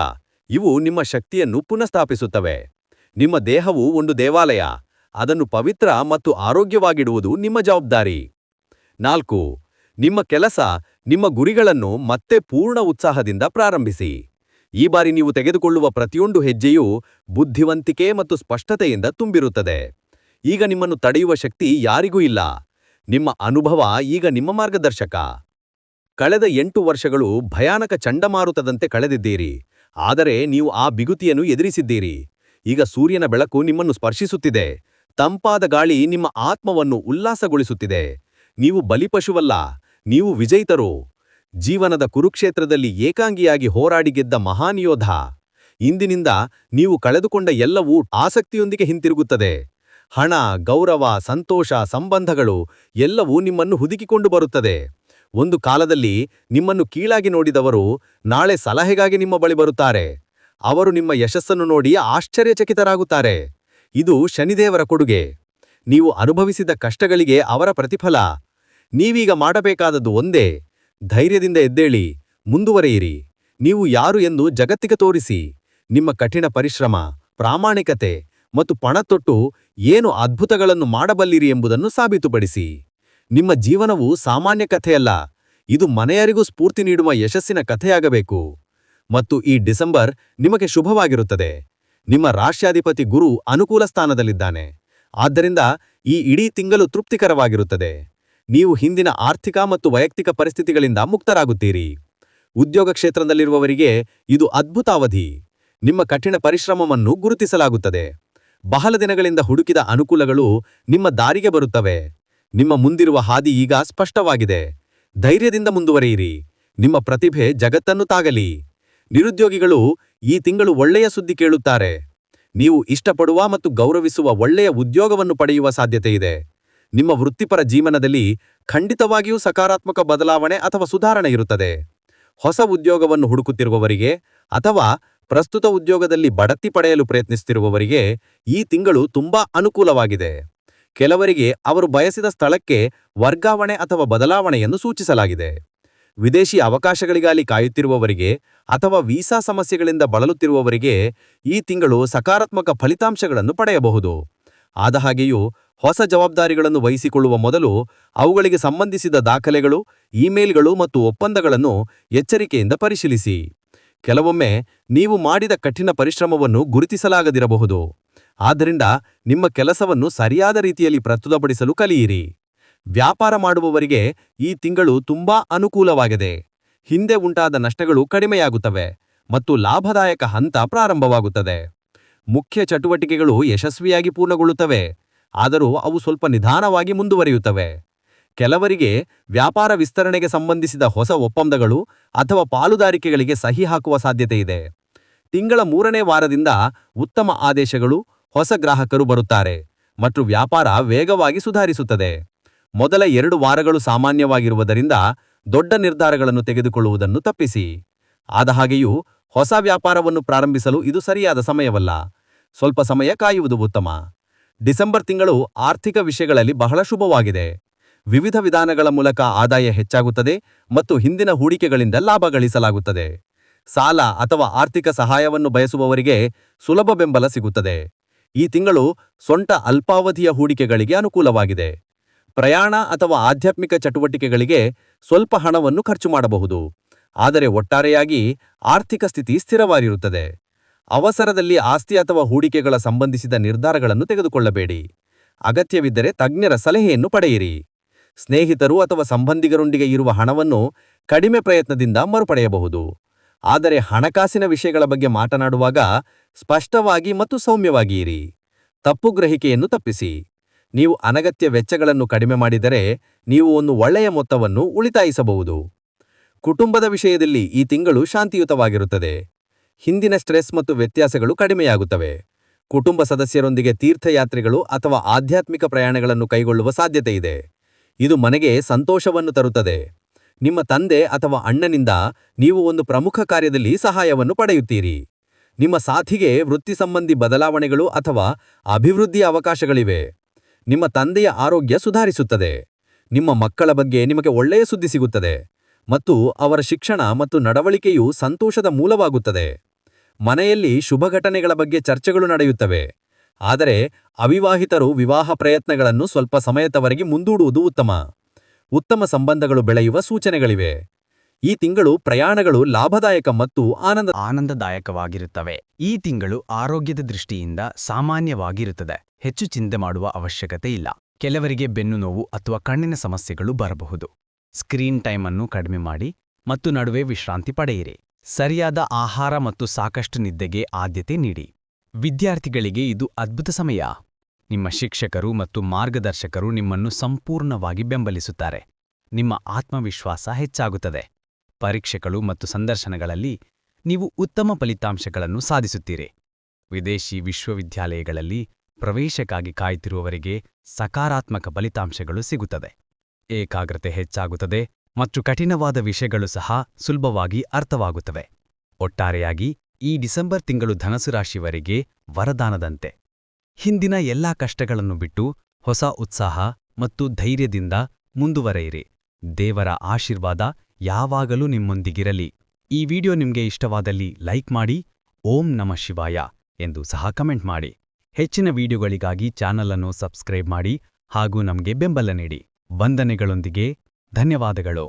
ಇವು ನಿಮ್ಮ ಶಕ್ತಿಯನ್ನು ಪುನಃಸ್ಥಾಪಿಸುತ್ತವೆ. ನಿಮ್ಮ ದೇಹವು ಒಂದು ದೇವಾಲಯ. ಅದನ್ನು ಪವಿತ್ರ ಮತ್ತು ಆರೋಗ್ಯವಾಗಿಡುವುದು ನಿಮ್ಮ ಜವಾಬ್ದಾರಿ. ನಾಲ್ಕು, ನಿಮ್ಮ ಕೆಲಸ, ನಿಮ್ಮ ಗುರಿಗಳನ್ನು ಮತ್ತೆ ಪೂರ್ಣ ಉತ್ಸಾಹದಿಂದ ಪ್ರಾರಂಭಿಸಿ. ಈ ಬಾರಿ ನೀವು ತೆಗೆದುಕೊಳ್ಳುವ ಪ್ರತಿಯೊಂದು ಹೆಜ್ಜೆಯೂ ಬುದ್ಧಿವಂತಿಕೆ ಮತ್ತು ಸ್ಪಷ್ಟತೆಯಿಂದ ತುಂಬಿರುತ್ತದೆ. ಈಗ ನಿಮ್ಮನ್ನು ತಡೆಯುವ ಶಕ್ತಿ ಯಾರಿಗೂ ಇಲ್ಲ. ನಿಮ್ಮ ಅನುಭವ ಈಗ ನಿಮ್ಮ ಮಾರ್ಗದರ್ಶಕ. ಕಳೆದ ಎಂಟು ವರ್ಷಗಳು ಭಯಾನಕ ಚಂಡಮಾರುತದಂತೆ ಕಳೆದಿದ್ದೀರಿ. ಆದರೆ ನೀವು ಆ ಬಿಗುತಿಯನ್ನು ಎದುರಿಸಿದ್ದೀರಿ. ಈಗ ಸೂರ್ಯನ ಬೆಳಕು ನಿಮ್ಮನ್ನು ಸ್ಪರ್ಶಿಸುತ್ತಿದೆ. ತಂಪಾದ ಗಾಳಿ ನಿಮ್ಮ ಆತ್ಮವನ್ನು ಉಲ್ಲಾಸಗೊಳಿಸುತ್ತಿದೆ. ನೀವು ಬಲಿಪಶುವಲ್ಲ, ನೀವು ವಿಜಯಿತರು. ಜೀವನದ ಕುರುಕ್ಷೇತ್ರದಲ್ಲಿ ಏಕಾಂಗಿಯಾಗಿ ಹೋರಾಡಿ ಗೆದ್ದ ಮಹಾನ್ ಯೋಧ ಇಂದಿನಿಂದ ನೀವು ಕಳೆದುಕೊಂಡ ಎಲ್ಲವೂ ಆಸಕ್ತಿಯೊಂದಿಗೆ ಹಿಂತಿರುಗುತ್ತದೆ. ಹಣ, ಗೌರವ, ಸಂತೋಷ, ಸಂಬಂಧಗಳು ಎಲ್ಲವೂ ನಿಮ್ಮನ್ನು ಹುದುಕಿಕೊಂಡು ಬರುತ್ತದೆ. ಒಂದು ಕಾಲದಲ್ಲಿ ನಿಮ್ಮನ್ನು ಕೀಳಾಗಿ ನೋಡಿದವರು ನಾಳೆ ಸಲಹೆಗಾಗಿ ನಿಮ್ಮ ಬಳಿ ಬರುತ್ತಾರೆ. ಅವರು ನಿಮ್ಮ ಯಶಸ್ಸನ್ನು ನೋಡಿ ಆಶ್ಚರ್ಯಚಕಿತರಾಗುತ್ತಾರೆ. ಇದು ಶನಿದೇವರ ಕೊಡುಗೆ. ನೀವು ಅನುಭವಿಸಿದ ಕಷ್ಟಗಳಿಗೆ ಅವರ ಪ್ರತಿಫಲ. ನೀವೀಗ ಮಾಡಬೇಕಾದದ್ದು ಒಂದೇ. ಧೈರ್ಯದಿಂದ ಎದ್ದೇಳಿ, ಮುಂದುವರೆಯಿರಿ. ನೀವು ಯಾರು ಎಂದು ಜಗತ್ತಿಗೆ ತೋರಿಸಿ. ನಿಮ್ಮ ಕಠಿಣ ಪರಿಶ್ರಮ, ಪ್ರಾಮಾಣಿಕತೆ ಮತ್ತು ಪಣತೊಟ್ಟು ಏನು ಅದ್ಭುತಗಳನ್ನು ಮಾಡಬಲ್ಲಿರಿ ಎಂಬುದನ್ನು ಸಾಬೀತುಪಡಿಸಿ. ನಿಮ್ಮ ಜೀವನವು ಸಾಮಾನ್ಯ ಕಥೆಯಲ್ಲ. ಇದು ಮನೆಯರಿಗೂ ಸ್ಫೂರ್ತಿ ನೀಡುವ ಯಶಸ್ಸಿನ ಕಥೆಯಾಗಬೇಕು. ಮತ್ತು ಈ ಡಿಸೆಂಬರ್ ನಿಮಗೆ ಶುಭವಾಗಿರುತ್ತದೆ. ನಿಮ್ಮ ರಾಷ್ಟ್ರಾಧಿಪತಿ ಗುರು ಅನುಕೂಲ ಸ್ಥಾನದಲ್ಲಿದ್ದಾನೆ. ಆದ್ದರಿಂದ ಈ ಇಡೀ ತಿಂಗಳು ತೃಪ್ತಿಕರವಾಗಿರುತ್ತದೆ. ನೀವು ಹಿಂದಿನ ಆರ್ಥಿಕ ಮತ್ತು ವೈಯಕ್ತಿಕ ಪರಿಸ್ಥಿತಿಗಳಿಂದ ಮುಕ್ತರಾಗುತ್ತೀರಿ. ಉದ್ಯೋಗ ಕ್ಷೇತ್ರದಲ್ಲಿರುವವರಿಗೆ ಇದು ಅದ್ಭುತ ಅವಧಿ ನಿಮ್ಮ ಕಠಿಣ ಪರಿಶ್ರಮವನ್ನು ಗುರುತಿಸಲಾಗುತ್ತದೆ. ಬಹಳ ದಿನಗಳಿಂದ ಹುಡುಕಿದ ಅನುಕೂಲಗಳು ನಿಮ್ಮ ದಾರಿಗೆ ಬರುತ್ತವೆ. ನಿಮ್ಮ ಮುಂದಿರುವ ಹಾದಿ ಈಗ ಸ್ಪಷ್ಟವಾಗಿದೆ. ಧೈರ್ಯದಿಂದ ಮುಂದುವರಿಯಿರಿ. ನಿಮ್ಮ ಪ್ರತಿಭೆ ಜಗತ್ತನ್ನು ತಾಗಲಿ. ನಿರುದ್ಯೋಗಿಗಳು ಈ ತಿಂಗಳು ಒಳ್ಳೆಯ ಸುದ್ದಿ ಕೇಳುತ್ತಾರೆ. ನೀವು ಇಷ್ಟಪಡುವ ಮತ್ತು ಗೌರವಿಸುವ ಒಳ್ಳೆಯ ಉದ್ಯೋಗವನ್ನು ಪಡೆಯುವ ಸಾಧ್ಯತೆಯಿದೆ ನಿಮ್ಮ ವೃತ್ತಿಪರ ಜೀವನದಲ್ಲಿ ಖಂಡಿತವಾಗಿಯೂ ಸಕಾರಾತ್ಮಕ ಬದಲಾವಣೆ ಅಥವಾ ಸುಧಾರಣೆ ಇರುತ್ತದೆ. ಹೊಸ ಉದ್ಯೋಗವನ್ನು ಹುಡುಕುತ್ತಿರುವವರಿಗೆ ಅಥವಾ ಪ್ರಸ್ತುತ ಉದ್ಯೋಗದಲ್ಲಿ ಬಡತಿ ಪಡೆಯಲು ಪ್ರಯತ್ನಿಸುತ್ತಿರುವವರಿಗೆ ಈ ತಿಂಗಳು ತುಂಬಾ ಅನುಕೂಲವಾಗಿದೆ. ಕೆಲವರಿಗೆ ಅವರು ಬಯಸಿದ ಸ್ಥಳಕ್ಕೆ ವರ್ಗಾವಣೆ ಅಥವಾ ಬದಲಾವಣೆಯನ್ನು ಸೂಚಿಸಲಾಗಿದೆ. ವಿದೇಶಿ ಅವಕಾಶಗಳಿಗಾಗಿ ಕಾಯುತ್ತಿರುವವರಿಗೆ ಅಥವಾ ವೀಸಾ ಸಮಸ್ಯೆಗಳಿಂದ ಬಳಲುತ್ತಿರುವವರಿಗೆ ಈ ತಿಂಗಳು ಸಕಾರಾತ್ಮಕ ಫಲಿತಾಂಶಗಳನ್ನು ಪಡೆಯಬಹುದು. ಆದ ಹಾಗೆಯೂ ಹೊಸ ಜವಾಬ್ದಾರಿಗಳನ್ನು ವಹಿಸಿಕೊಳ್ಳುವ ಮೊದಲು ಅವುಗಳಿಗೆ ಸಂಬಂಧಿಸಿದ ದಾಖಲೆಗಳು, ಇಮೇಲ್ಗಳು ಮತ್ತು ಒಪ್ಪಂದಗಳನ್ನು ಎಚ್ಚರಿಕೆಯಿಂದ ಪರಿಶೀಲಿಸಿ. ಕೆಲವೊಮ್ಮೆ ನೀವು ಮಾಡಿದ ಕಠಿಣ ಪರಿಶ್ರಮವನ್ನು ಗುರುತಿಸಲಾಗದಿರಬಹುದು. ಆದ್ದರಿಂದ ನಿಮ್ಮ ಕೆಲಸವನ್ನು ಸರಿಯಾದ ರೀತಿಯಲ್ಲಿ ಪ್ರಸ್ತುತಪಡಿಸಲು ಕಲಿಯಿರಿ. ವ್ಯಾಪಾರ ಮಾಡುವವರಿಗೆ ಈ ತಿಂಗಳು ತುಂಬಾ ಅನುಕೂಲವಾಗಿದೆ. ಹಿಂದೆ ಉಂಟಾದ ನಷ್ಟಗಳು ಕಡಿಮೆಯಾಗುತ್ತವೆ ಮತ್ತು ಲಾಭದಾಯಕ ಹಂತ ಪ್ರಾರಂಭವಾಗುತ್ತದೆ. ಮುಖ್ಯ ಚಟುವಟಿಕೆಗಳು ಯಶಸ್ವಿಯಾಗಿ ಪೂರ್ಣಗೊಳ್ಳುತ್ತವೆ, ಆದರೂ ಅವು ಸ್ವಲ್ಪ ನಿಧಾನವಾಗಿ ಮುಂದುವರಿಯುತ್ತವೆ. ಕೆಲವರಿಗೆ ವ್ಯಾಪಾರ ವಿಸ್ತರಣೆಗೆ ಸಂಬಂಧಿಸಿದ ಹೊಸ ಒಪ್ಪಂದಗಳು ಅಥವಾ ಪಾಲುದಾರಿಕೆಗಳಿಗೆ ಸಹಿ ಹಾಕುವ ಸಾಧ್ಯತೆ ಇದೆ. ತಿಂಗಳ ಮೂರನೇ ವಾರದಿಂದ ಉತ್ತಮ ಆದೇಶಗಳು ಹೊಸ ಗ್ರಾಹಕರು ಬರುತ್ತಾರೆ ಮತ್ತು ವ್ಯಾಪಾರ ವೇಗವಾಗಿ ಸುಧಾರಿಸುತ್ತದೆ. ಮೊದಲ ಎರಡು ವಾರಗಳು ಸಾಮಾನ್ಯವಾಗಿರುವುದರಿಂದ ದೊಡ್ಡ ನಿರ್ಧಾರಗಳನ್ನು ತೆಗೆದುಕೊಳ್ಳುವುದನ್ನು ತಪ್ಪಿಸಿ. ಆದ ಹಾಗೆಯೂ ಹೊಸ ವ್ಯಾಪಾರವನ್ನು ಪ್ರಾರಂಭಿಸಲು ಇದು ಸರಿಯಾದ ಸಮಯವಲ್ಲ. ಸ್ವಲ್ಪ ಸಮಯ ಕಾಯುವುದು ಉತ್ತಮ. ಡಿಸೆಂಬರ್ ತಿಂಗಳು ಆರ್ಥಿಕ ವಿಷಯಗಳಲ್ಲಿ ಬಹಳ ಶುಭವಾಗಿದೆ. ವಿವಿಧ ವಿಧಾನಗಳ ಮೂಲಕ ಆದಾಯ ಹೆಚ್ಚಾಗುತ್ತದೆ ಮತ್ತು ಹಿಂದಿನ ಹೂಡಿಕೆಗಳಿಂದ ಲಾಭ ಗಳಿಸಲಾಗುತ್ತದೆ. ಸಾಲ ಅಥವಾ ಆರ್ಥಿಕ ಸಹಾಯವನ್ನು ಬಯಸುವವರಿಗೆ ಸುಲಭ ಬೆಂಬಲ ಸಿಗುತ್ತದೆ. ಈ ತಿಂಗಳು ಸೊಂಟ ಅಲ್ಪಾವಧಿಯ ಹೂಡಿಕೆಗಳಿಗೆ ಅನುಕೂಲವಾಗಿದೆ. ಪ್ರಯಾಣ ಅಥವಾ ಆಧ್ಯಾತ್ಮಿಕ ಚಟುವಟಿಕೆಗಳಿಗೆ ಸ್ವಲ್ಪ ಹಣವನ್ನು ಖರ್ಚು ಮಾಡಬಹುದು. ಆದರೆ ಒಟ್ಟಾರೆಯಾಗಿ ಆರ್ಥಿಕ ಸ್ಥಿತಿ ಸ್ಥಿರವಾಗಿರುತ್ತದೆ. ಅವಸರದಲ್ಲಿ ಆಸ್ತಿ ಅಥವಾ ಹೂಡಿಕೆಗಳ ಸಂಬಂಧಿಸಿದ ನಿರ್ಧಾರಗಳನ್ನು ತೆಗೆದುಕೊಳ್ಳಬೇಡಿ. ಅಗತ್ಯವಿದ್ದರೆ ತಜ್ಞರ ಸಲಹೆಯನ್ನು ಪಡೆಯಿರಿ. ಸ್ನೇಹಿತರು ಅಥವಾ ಸಂಬಂಧಿಗರೊಂದಿಗೆ ಇರುವ ಹಣವನ್ನು ಕಡಿಮೆ ಪ್ರಯತ್ನದಿಂದ ಮರುಪಡೆಯಬಹುದು. ಆದರೆ ಹಣಕಾಸಿನ ವಿಷಯಗಳ ಬಗ್ಗೆ ಮಾತನಾಡುವಾಗ ಸ್ಪಷ್ಟವಾಗಿ ಮತ್ತು ಸೌಮ್ಯವಾಗಿಯಿರಿ ತಪ್ಪು ಗ್ರಹಿಕೆಯನ್ನು ತಪ್ಪಿಸಿ. ನೀವು ಅನಗತ್ಯ ವೆಚ್ಚಗಳನ್ನು ಕಡಿಮೆ ಮಾಡಿದರೆ ನೀವು ಒಂದು ಒಳ್ಳೆಯ ಮೊತ್ತವನ್ನು ಉಳಿತಾಯಿಸಬಹುದು. ಕುಟುಂಬದ ವಿಷಯದಲ್ಲಿ ಈ ತಿಂಗಳು ಶಾಂತಿಯುತವಾಗಿರುತ್ತದೆ. ಹಿಂದಿನ ಸ್ಟ್ರೆಸ್ ಮತ್ತು ವ್ಯತ್ಯಾಸಗಳು ಕಡಿಮೆಯಾಗುತ್ತವೆ. ಕುಟುಂಬ ಸದಸ್ಯರೊಂದಿಗೆ ತೀರ್ಥಯಾತ್ರೆಗಳು ಅಥವಾ ಆಧ್ಯಾತ್ಮಿಕ ಪ್ರಯಾಣಗಳನ್ನು ಕೈಗೊಳ್ಳುವ ಸಾಧ್ಯತೆ ಇದೆ. ಇದು ಮನೆಗೆ ಸಂತೋಷವನ್ನು ತರುತ್ತದೆ. ನಿಮ್ಮ ತಂದೆ ಅಥವಾ ಅಣ್ಣನಿಂದ ನೀವು ಒಂದು ಪ್ರಮುಖ ಕಾರ್ಯದಲ್ಲಿ ಸಹಾಯವನ್ನು ಪಡೆಯುತ್ತೀರಿ. ನಿಮ್ಮ ಸಾಥಿಗೆ ವೃತ್ತಿ ಸಂಬಂಧಿ ಬದಲಾವಣೆಗಳು ಅಥವಾ ಅಭಿವೃದ್ಧಿಯ ಅವಕಾಶಗಳಿವೆ. ನಿಮ್ಮ ತಂದೆಯ ಆರೋಗ್ಯ ಸುಧಾರಿಸುತ್ತದೆ. ನಿಮ್ಮ ಮಕ್ಕಳ ಬಗ್ಗೆ ನಿಮಗೆ ಒಳ್ಳೆಯ ಸುದ್ದಿ ಸಿಗುತ್ತದೆ. ಮತ್ತು ಅವರ ಶಿಕ್ಷಣ ಮತ್ತು ನಡವಳಿಕೆಯು ಸಂತೋಷದ ಮೂಲವಾಗುತ್ತದೆ. ಮನೆಯಲ್ಲಿ ಶುಭ ಘಟನೆಗಳ ಬಗ್ಗೆ ಚರ್ಚೆಗಳು ನಡೆಯುತ್ತವೆ. ಆದರೆ ಅವಿವಾಹಿತರು ವಿವಾಹ ಪ್ರಯತ್ನಗಳನ್ನು ಸ್ವಲ್ಪ ಸಮಯದವರೆಗೆ ಮುಂದೂಡುವುದು ಉತ್ತಮ. ಉತ್ತಮ ಸಂಬಂಧಗಳು ಬೆಳೆಯುವ ಸೂಚನೆಗಳಿವೆ. ಈ ತಿಂಗಳು ಪ್ರಯಾಣಗಳು ಲಾಭದಾಯಕ ಮತ್ತು ಆನಂದ ಆನಂದದಾಯಕವಾಗಿರುತ್ತವೆ. ಈ ತಿಂಗಳು ಆರೋಗ್ಯದ ದೃಷ್ಟಿಯಿಂದ ಸಾಮಾನ್ಯವಾಗಿರುತ್ತದೆ. ಹೆಚ್ಚು ಚಿಂತೆ ಮಾಡುವ ಅವಶ್ಯಕತೆ ಇಲ್ಲ. ಕೆಲವರಿಗೆ ಬೆನ್ನು ನೋವು ಅಥವಾ ಕಣ್ಣಿನ ಸಮಸ್ಯೆಗಳು ಬರಬಹುದು. ಸ್ಕ್ರೀನ್ ಟೈಮ್ ಅನ್ನು ಕಡಿಮೆ ಮಾಡಿ ಮತ್ತು ನಡುವೆ ವಿಶ್ರಾಂತಿ ಪಡೆಯಿರಿ. ಸರಿಯಾದ ಆಹಾರ ಮತ್ತು ಸಾಕಷ್ಟು ನಿದ್ದೆಗೆ ಆದ್ಯತೆ ನೀಡಿ. ವಿದ್ಯಾರ್ಥಿಗಳಿಗೆ ಇದು ಅದ್ಭುತ ಸಮಯ. ನಿಮ್ಮ ಶಿಕ್ಷಕರು ಮತ್ತು ಮಾರ್ಗದರ್ಶಕರು ನಿಮ್ಮನ್ನು ಸಂಪೂರ್ಣವಾಗಿ ಬೆಂಬಲಿಸುತ್ತಾರೆ. ನಿಮ್ಮ ಆತ್ಮವಿಶ್ವಾಸ ಹೆಚ್ಚಾಗುತ್ತದೆ. ಪರೀಕ್ಷೆಗಳು ಮತ್ತು ಸಂದರ್ಶನಗಳಲ್ಲಿ ನೀವು ಉತ್ತಮ ಫಲಿತಾಂಶಗಳನ್ನು ಸಾಧಿಸುತ್ತೀರಿ. ವಿದೇಶಿ ವಿಶ್ವವಿದ್ಯಾಲಯಗಳಲ್ಲಿ ಪ್ರವೇಶಕ್ಕಾಗಿ ಕಾಯ್ತಿರುವವರಿಗೆ ಸಕಾರಾತ್ಮಕ ಫಲಿತಾಂಶಗಳು ಸಿಗುತ್ತದೆ. ಏಕಾಗ್ರತೆ ಹೆಚ್ಚಾಗುತ್ತದೆ ಮತ್ತು ಕಠಿಣವಾದ ವಿಷಯಗಳು ಸಹ ಸುಲಭವಾಗಿ ಅರ್ಥವಾಗುತ್ತವೆ. ಒಟ್ಟಾರೆಯಾಗಿ ಈ ಡಿಸೆಂಬರ್ ತಿಂಗಳು ಧನಸು ರಾಶಿವರೆಗೆ ವರದಾನದಂತೆ. ಹಿಂದಿನ ಎಲ್ಲಾ ಕಷ್ಟಗಳನ್ನು ಬಿಟ್ಟು ಹೊಸ ಉತ್ಸಾಹ ಮತ್ತು ಧೈರ್ಯದಿಂದ ಮುಂದುವರೆಯಿರಿ. ದೇವರ ಆಶೀರ್ವಾದ ಯಾವಾಗಲೂ ನಿಮ್ಮೊಂದಿಗಿರಲಿ. ಈ ವಿಡಿಯೋ ನಿಮಗೆ ಇಷ್ಟವಾದಲ್ಲಿ ಲೈಕ್ ಮಾಡಿ, ಓಂ ನಮ ಶಿವಾಯ ಎಂದು ಸಹ ಕಮೆಂಟ್ ಮಾಡಿ. ಹೆಚ್ಚಿನ ವಿಡಿಯೋಗಳಿಗಾಗಿ ಚಾನಲನ್ನು ಸಬ್ಸ್ಕ್ರೈಬ್ ಮಾಡಿ ಹಾಗೂ ನಮಗೆ ಬೆಂಬಲ ನೀಡಿ. ವಂದನೆಗಳೊಂದಿಗೆ, ಧನ್ಯವಾದಗಳು.